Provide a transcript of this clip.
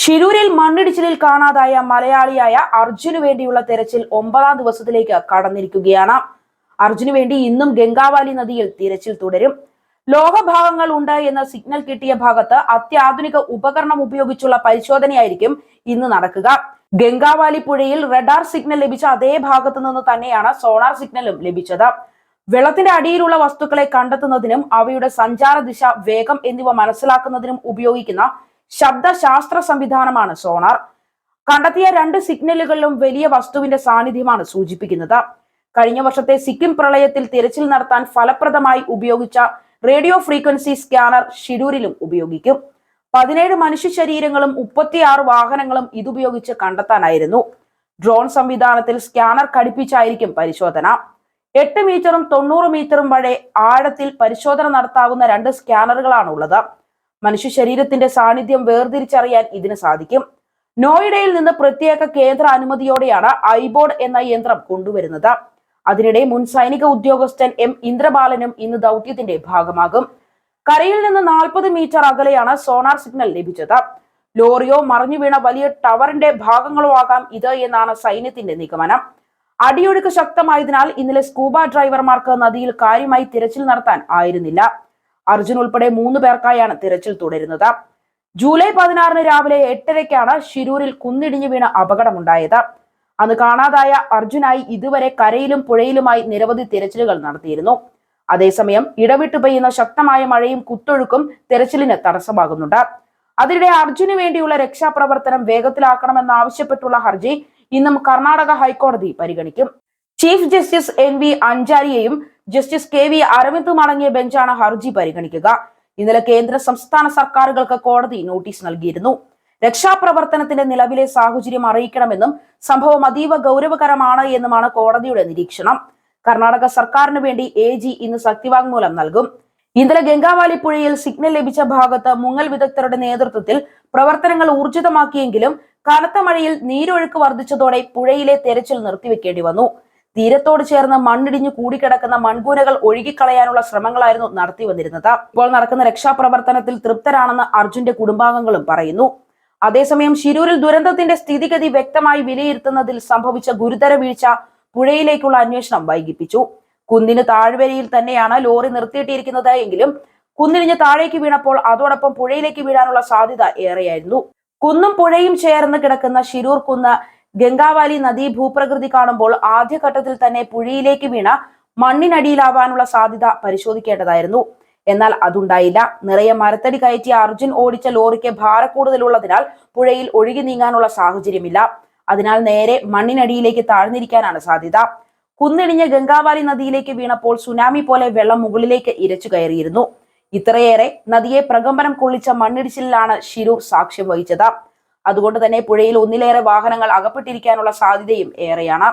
ഷിരൂരിൽ മണ്ണിടിച്ചിലിൽ കാണാതായ മലയാളിയായ അർജുനു വേണ്ടിയുള്ള തെരച്ചിൽ ഒമ്പതാം ദിവസത്തിലേക്ക് കടന്നിരിക്കുകയാണ്. അർജുനു വേണ്ടി ഇന്നും ഗംഗാവാലി നദിയിൽ തിരച്ചിൽ തുടരും. ലോഹഭാഗങ്ങൾ ഉണ്ട് എന്ന സിഗ്നൽ കിട്ടിയ ഭാഗത്ത് അത്യാധുനിക ഉപകരണം ഉപയോഗിച്ചുള്ള പരിശോധനയായിരിക്കും ഇന്ന് നടക്കുക. ഗംഗാവാലി പുഴയിൽ റഡാർ സിഗ്നൽ ലഭിച്ച അതേ ഭാഗത്ത് നിന്ന് തന്നെയാണ് സോണാർ സിഗ്നലും ലഭിച്ചത്. വെള്ളത്തിന്റെ അടിയിലുള്ള വസ്തുക്കളെ കണ്ടെത്തുന്നതിനും അവയുടെ സഞ്ചാര ദിശ വേഗം എന്നിവ മനസ്സിലാക്കുന്നതിനും ഉപയോഗിക്കുന്ന ശബ്ദശാസ്ത്ര സംവിധാനമാണ് സോണാർ. കണ്ടെത്തിയ രണ്ട് സിഗ്നലുകളിലും വലിയ വസ്തുവിന്റെ സാന്നിധ്യമാണ് സൂചിപ്പിക്കുന്നത്. കഴിഞ്ഞ വർഷത്തെ സിക്കിം പ്രളയത്തിൽ തിരച്ചിൽ നടത്താൻ ഫലപ്രദമായി ഉപയോഗിച്ച റേഡിയോ ഫ്രീക്വൻസി സ്കാനർ ഷിരൂരിലും ഉപയോഗിക്കും. പതിനേഴ് മനുഷ്യ ശരീരങ്ങളും മുപ്പത്തിയാറ് വാഹനങ്ങളും ഇതുപയോഗിച്ച് കണ്ടെത്താനായിരുന്നു. ഡ്രോൺ സംവിധാനത്തിൽ സ്കാനർ ഘടിപ്പിച്ചായിരിക്കും പരിശോധന. എട്ട് മീറ്ററും തൊണ്ണൂറ് മീറ്ററും വരെ ആഴത്തിൽ പരിശോധന നടത്താവുന്ന രണ്ട് സ്കാനറുകളാണ് ഉള്ളത് മനുഷ്യ ശരീരത്തിന്റെ സാന്നിധ്യം വേർതിരിച്ചറിയാൻ ഇതിന് സാധിക്കും. നോയിഡയിൽ നിന്ന് പ്രത്യേക കേന്ദ്ര അനുമതിയോടെയാണ് ഐബോർഡ് എന്ന യന്ത്രം കൊണ്ടുവരുന്നത്. അതിനിടെ മുൻ സൈനിക ഉദ്യോഗസ്ഥൻ എം ഇന്ദ്രബാലനും ഇന്ന് ദൗത്യത്തിന്റെ ഭാഗമാകും. കരയിൽ നിന്ന് നാൽപ്പത് മീറ്റർ അകലെയാണ് സോണാർ സിഗ്നൽ ലഭിച്ചത്. ലോറിയോ മറിഞ്ഞു വീണ വലിയ ടവറിന്റെ ഭാഗങ്ങളോ ആകാം ഇത് എന്നാണ് സൈന്യത്തിന്റെ നിഗമനം. അടിയൊഴുക്ക് ശക്തമായതിനാൽ ഇന്നലെ സ്കൂബ ഡ്രൈവർമാർക്ക് നദിയിൽ കാര്യമായി തിരച്ചിൽ നടത്താൻ ആയിരുന്നില്ല. അർജുൻ ഉൾപ്പെടെ മൂന്ന് പേർക്കായാണ് തിരച്ചിൽ തുടരുന്നത്. ജൂലൈ പതിനാറിന് രാവിലെ എട്ടരയ്ക്കാണ് ഷിരൂരിൽ കുന്നിടിഞ്ഞു വീണ അപകടമുണ്ടായത്. അന്ന് കാണാതായ അർജുനായി ഇതുവരെ കരയിലും പുഴയിലുമായി നിരവധി തിരച്ചിലുകൾ നടത്തിയിരുന്നു. അതേസമയം ഇടവിട്ട് പെയ്യുന്ന ശക്തമായ മഴയും കുത്തൊഴുക്കും തിരച്ചിലിന് തടസ്സമാകുന്നുണ്ട്. അതിനിടെ അർജുന് വേണ്ടിയുള്ള രക്ഷാപ്രവർത്തനം വേഗത്തിലാക്കണമെന്നാവശ്യപ്പെട്ടുള്ള ഹർജി ഇന്നും കർണാടക ഹൈക്കോടതി പരിഗണിക്കും. ചീഫ് ജസ്റ്റിസ് എൻ വി അഞ്ചാരിയെയും ജസ്റ്റിസ് കെ വി അരവിന്ദും അടങ്ങിയ ബെഞ്ചാണ് ഹർജി പരിഗണിക്കുക. ഇന്നലെ കേന്ദ്ര സംസ്ഥാന സർക്കാരുകൾക്ക് കോടതി നോട്ടീസ് നൽകിയിരുന്നു. രക്ഷാപ്രവർത്തനത്തിന്റെ നിലവിലെ സാഹചര്യം അറിയിക്കണമെന്നും സംഭവം അതീവ ഗൗരവകരമാണ് എന്നുമാണ് കോടതിയുടെ നിരീക്ഷണം. കർണാടക സർക്കാരിന് വേണ്ടി എ ജി ഇന്ന് സത്യവാങ്മൂലം നൽകും. ഇന്നലെ ഗംഗാവാലി പുഴയിൽ സിഗ്നൽ ലഭിച്ച ഭാഗത്ത് മുങ്ങൽ വിദഗ്ധരുടെ നേതൃത്വത്തിൽ പ്രവർത്തനങ്ങൾ ഊർജിതമാക്കിയെങ്കിലും കനത്ത മഴയിൽ നീരൊഴുക്ക് വർദ്ധിച്ചതോടെ പുഴയിലെ തെരച്ചിൽ നിർത്തിവെക്കേണ്ടി വന്നു. തീരത്തോട് ചേർന്ന് മണ്ണിടിഞ്ഞു കൂടിക്കിടക്കുന്ന മൺകൂനകൾ ഒഴുകിക്കളയാനുള്ള ശ്രമങ്ങളായിരുന്നു നടത്തി വന്നിരുന്നത്. ഇപ്പോൾ നടക്കുന്ന രക്ഷാപ്രവർത്തനത്തിൽ തൃപ്തരാണെന്ന് അർജുന്റെ കുടുംബാംഗങ്ങളും പറയുന്നു. അതേസമയം ശിരൂരിൽ ദുരന്തത്തിന്റെ സ്ഥിതിഗതി വ്യക്തമായി വിലയിരുത്തുന്നതിൽ സംഭവിച്ച ഗുരുതര വീഴ്ച പുഴയിലേക്കുള്ള അന്വേഷണം വൈകിപ്പിച്ചു. കുന്നിന് താഴ്വരയിൽ തന്നെയാണ് ലോറി നിർത്തിയിട്ടിരിക്കുന്നത് എങ്കിലും കുന്നിടിഞ്ഞ് താഴേക്ക് വീണപ്പോൾ അതോടൊപ്പം പുഴയിലേക്ക് വീഴാനുള്ള സാധ്യത ഏറെയായിരുന്നു. കുന്നും പുഴയും ചേർന്ന് കിടക്കുന്ന ശിരൂർ കുന്ന് ഗംഗാവാലി നദി ഭൂപ്രകൃതി കാണുമ്പോൾ ആദ്യഘട്ടത്തിൽ തന്നെ പുഴയിലേക്ക് വീണ മണ്ണിനടിയിലാവാനുള്ള സാധ്യത പരിശോധിക്കേണ്ടതായിരുന്നു. എന്നാൽ അതുണ്ടായില്ല. നിറയെ മരത്തടി കയറ്റിയ അർജുൻ ഓടിച്ച ലോറിക്ക് ഭാരക്കൂടുതലുള്ളതിനാൽ പുഴയിൽ ഒഴുകി നീങ്ങാനുള്ള സാഹചര്യമില്ല. അതിനാൽ നേരെ മണ്ണിനടിയിലേക്ക് താഴ്ന്നിരിക്കാനാണ് സാധ്യത. കുന്നിടിഞ്ഞ ഗംഗാവാലി നദിയിലേക്ക് വീണപ്പോൾ സുനാമി പോലെ വെള്ളം മുകളിലേക്ക് ഇരച്ചു കയറിയിരുന്നു. ഇത്രയേറെ നദിയെ പ്രകമ്പനം കൊള്ളിച്ച മണ്ണിടിച്ചിലാണ് ശിരൂർ സാക്ഷ്യം വഹിച്ചത്. അതുകൊണ്ട് തന്നെ പുഴയിൽ ഒന്നിലേറെ വാഹനങ്ങൾ അകപ്പെട്ടിരിക്കാനുള്ള സാധ്യതയും ഏറെയാണ്.